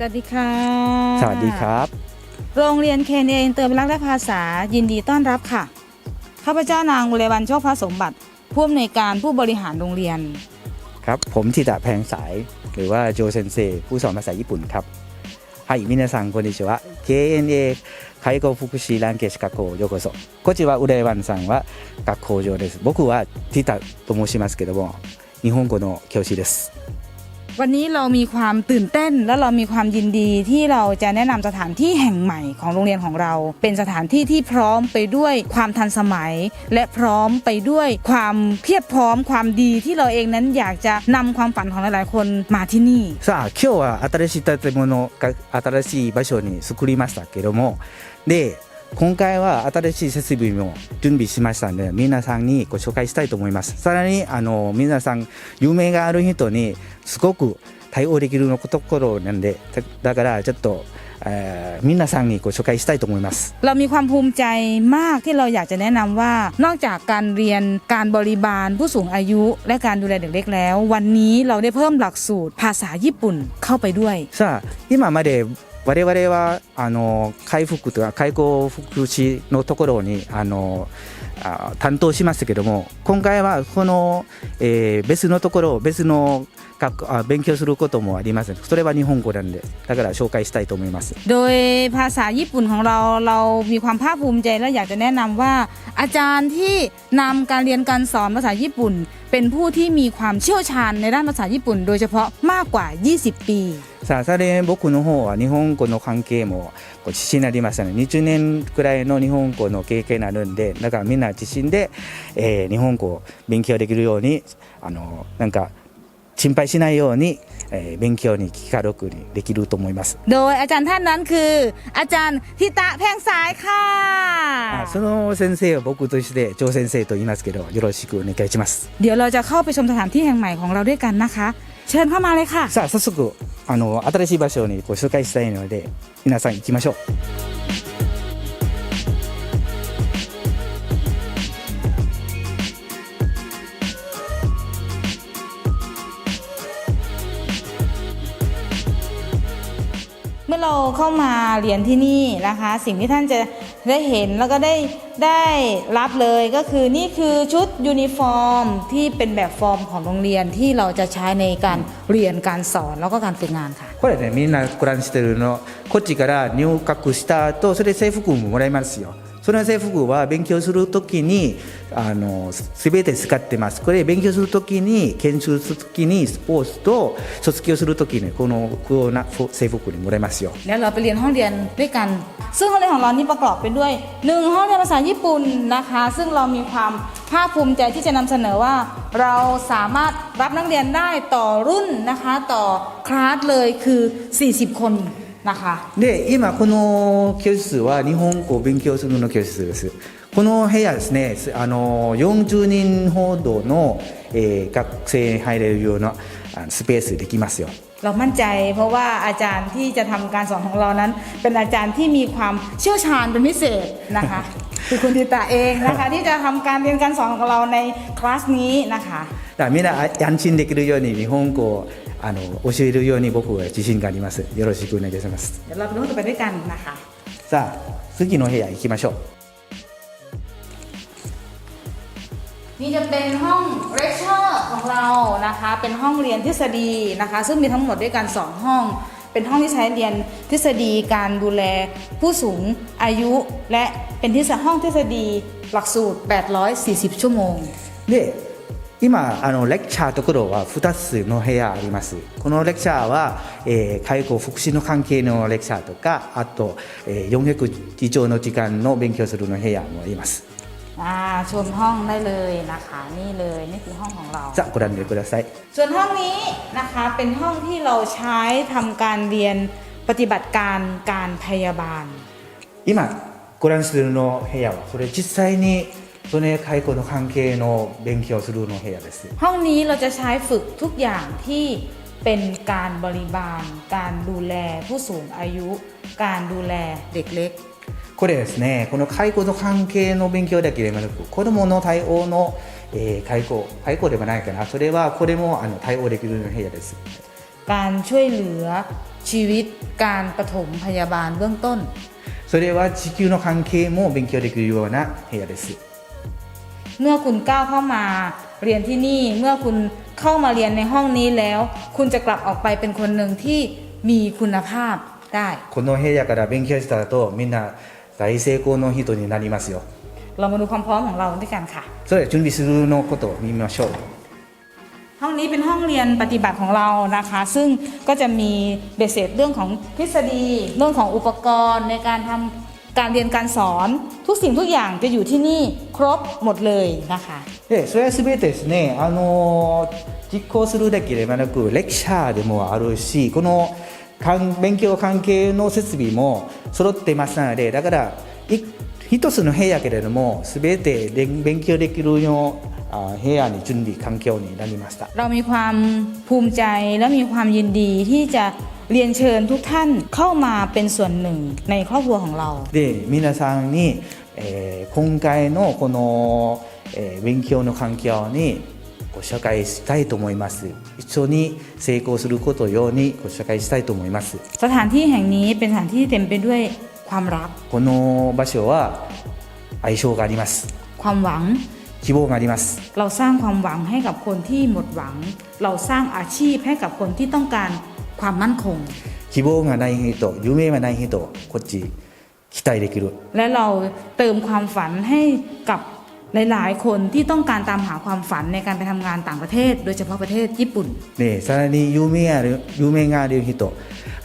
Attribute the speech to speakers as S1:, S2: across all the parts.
S1: สวัสดีค่ะ
S2: สวัสดีครับ
S1: โรงเรียนเคนเอนเติมรักและภาษายินดีต้อนรับค่ะ ข้าพเจ้านางอุเรวันโชคพระสมบัติ ผู้อำนวยการผู้บริหารโรงเรียน
S2: ครับ ผมธิตาแพงสาย หรือว่าโจเซนเซ ผู้สอนภาษาญี่ปุ่นครับはい、皆さんこんにちは。KNA 介護福祉ランケシ学校ようこそ。こちら、ウレワンさんは学校上です。僕はティタと申しますけども、日本語の教師です。
S1: วันนี้เรามีความตื่นเต้นและเรามีความยินดีที่เราจะแนะนำสถานที่แห่งใหม่ของโรงเรียนของเรา เป็นสถานที่ที่พร้อมไปด้วยความทันสมัย และพร้อมไปด้วยความเพียบพร้อมความดีที่เราเองนั้นอยากจะนำความฝันของหลายๆ คนมาที่นี่
S2: さあ今日は新しい建物が新しい場所に作りましたけどもで 今回は新しい設備も準備しましたので皆さんにご紹介したいと思います。さらにあの皆さん有名がある人にすごく対応できるのところなんでだからちょっと、 えー皆さんにご紹介したいと思います
S1: เรามีความภูมิใจมากที่เราอยากจะแนะนำว่า นอกจากการเรียนการบริบาลผู้สูงอายุ และการดูแลเด็กเล็กแล้ว วันนี้เราได้เพิ่มหลักสูตรภาษาญี่ปุ่นเข้าไปด้วย
S2: さあ今まで我々はあの回復とか介護福祉のところにあのあ担当しましたけども今回はこの、えー別のところ別の 学あ勉強することもありますそれは日本語なんでだから紹介したいと思います
S1: โดยภาษาญี่ปุ่นของเราเรามีความภาคภูมิใจและอยากจะแนะนำว่า อาจารย์ที่นำการเรียนการสอนภาษาญี่ปุ่น เป็นผู้ที่มีความเชี่ยวชาญในด้านภาษาญี่ปุ่น โดยเฉพาะมากกว่า 20 ปี
S2: さあさて僕の方は日本語の関係もこう自信になりましたね20年くらいの日本語の経験になるんでだからみんな自信で、えー日本語を勉強できるようにあのなんか 心配しないように、えー勉強に気軽くにできると思います
S1: โดยอาจารย์ท่านนั้นคือ อาจารย์ทิตะแพงสายค่ะ
S2: あその先生は僕として張先生と言いますけどよろしくお願いします
S1: เดี๋ยวเราจะเข้าไปชมสถานที่แห่งใหม่ของเราด้วยกันนะคะ เชิญเข้ามาเลยค่ะ
S2: さあ早速あの新しい場所にご紹介したいので皆さん行きましょう
S1: อเราเข้ามาเรียนที่นี่นะคะ สิ่งที่ท่านจะได้เห็นแล้วก็ได้ได้รับเลยก็คือนี่คือชุดยูนิฟอร์มที่เป็นแบบฟอร์มของโรงเรียนที่เราจะใช้ในการเรียนการสอนแล้วก็การฝึกงานค่ะ
S2: これねみんなご覧してるのこっちから入学した後それ制服ももらいますよ その制服は勉強するときにあの全て使ってますこれ勉強するときに研修するときにスポーツと卒業するときにこの服をな制服にもらいますよ
S1: แล้วเราไปเรียนห้องเรียนด้วยกัน ซึ่งห้องเรียนของเรานี่ประกอบไปด้วยหนึ่งห้องเรียนภาษาญี่ปุ่นนะคะ ซึ่งเรามีความภาคภูมิใจที่จะนำเสนอว่า เราสามารถรับนักเรียนได้ต่อรุ่นนะคะ ต่อคลาสเลยคือ 40 คน นะคะ
S2: で今この教室は日本語を勉強するの教室ですこの部屋ですねすあの40人ほどの、えー学生入れるようなあのスペースできますよ
S1: เรามั่นใจเพราะว่าอาจารย์ที่จะทำการสอนของเรานั้น เป็นอาจารย์ที่มีความเชี่ยวชาญเป็นพิเศษนะคะ คือคุณติตาเองนะคะ ที่จะทำการเรียนการสอนของเราในคลาสนี้นะคะ
S2: だからみんなあ安心できるように日本語をあの教えるように僕は自信がありますよろしくお願いします
S1: เดี๋ยวเราไปดูต่อไปด้วยกันนะคะ
S2: さあ次の部屋行きましょう
S1: นี่จะเป็นห้องเรคเชอร์ของเรานะคะ เป็นห้องเรียนทฤษฎีนะคะ ซึ่งมีทั้งหมดด้วยกัน 2 ห้อง เป็นห้องที่ใช้เรียนทฤษฎีการดูแลผู้สูงอายุ และเป็นที่ห้องทฤษฎีหลักสูตร 840 ชั่วโมง
S2: で今あのレクチャーところは2つの部屋ありますこのレクチャーは、えー介護福祉の関係のレクチャーとかあと、えー400以上の時間の勉強するの部屋もあります
S1: อ่าชมห้องได้เลยนะคะ นี่เลยนี่คือห้องของเรา
S2: さあご覧ください
S1: ส่วนห้องนี้นะคะเป็นห้องที่เราใช้ทำการเรียนปฏิบัติการการพยาบาล
S2: 今ご覧しているの部屋はそれ実際にそれ介護の関係の勉強するの部屋です
S1: ห้องนี้เราจะใช้ฝึกทุกอย่างที่เป็นการบริบาล การดูแลผู้สูงอายุ การดูแลเด็กเล็ก
S2: これですねこの介護の関係の勉強だけではなく子どもの対応の、えー介護介護ではないかなそれはこれもあの対応できる部屋です
S1: การช่วยเหลือ ชีวิตการปฐมพยาบาลเบื้องต้น
S2: それは地球の関係も勉強できるような部屋です
S1: เมื่อคุณก้าวเข้ามาเรียนที่นี่ เมื่อคุณเข้ามาเรียนในห้องนี้แล้ว คุณจะกลับออกไปเป็นคนหนึ่งที่มีคุณภาพได้
S2: この部屋から勉強した後みんな 大成功の人になりますよ
S1: เรามาดูความพร้อมของเราด้วยกันค่ะ
S2: それで準備するのことを見ましょう
S1: ห้องนี้เป็นห้องเรียนปฏิบัติของเรานะคะ ซึ่งก็จะมีเบสเสร็จเรื่องของทฤษฎี เรื่องของอุปกรณ์ในการทำการเรียนการสอน ทุกสิ่งทุกอย่างจะอยู่ที่นี่ครบหมดเลยนะคะ
S2: でそれは全てですねあの実行するだけではなくレクチャーでもあるしこのかん 勉強関係の設備も揃ってますのでだからい一つの部屋けれども全て勉勉強できるようなあ部屋に準備環境になりました
S1: เรามีความภูมิใจและมีความยินดีที่จะเรียนเชิญทุกท่านเข้ามาเป็นส่วนหนึ่งในครอบครัวของเรา
S2: で皆さんに、えー今回のこの、えー勉強の環境に ご紹介したいと思います一緒に成功することようにご紹介したいと思います
S1: สถานที่แห่งนี้เป็นสถานที่เต็มไปด้วยความรัก
S2: この場所は相性があります
S1: ความหวัง
S2: 希望があります
S1: เราสร้างความหวังให้กับคนที่หมดหวัง เราสร้างอาชีพให้กับคนที่ต้องการความมั่นคง
S2: 希望がない人夢がない人こっち期待できる
S1: และเราเติมความฝันให้กับ หลาย ๆ คนที่ต้องการตามหาความฝันในการไปทำงานต่างประเทศ โดยเฉพาะประเทศญี่ปุ่น
S2: でさらに夢ある夢がある人、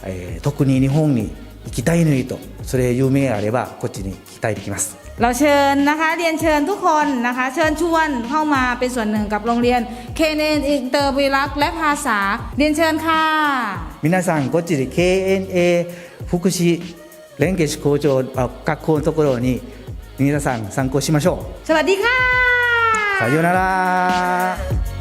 S2: えー特に日本に行きたいの人それ夢あればこっちに期待できます
S1: เราเชิญนะคะเรียนเชิญทุกคนนะคะ เชิญชวนเข้ามาเป็นส่วนหนึ่งกับโรงเรียนเคเนนอินเตอร์วิลักษ์และภาษา เรียนเชิญค่ะ
S2: 皆さんこっちで KNA 福祉連携士校長あ学校のところに 皆さん参考しましょう。さようなら。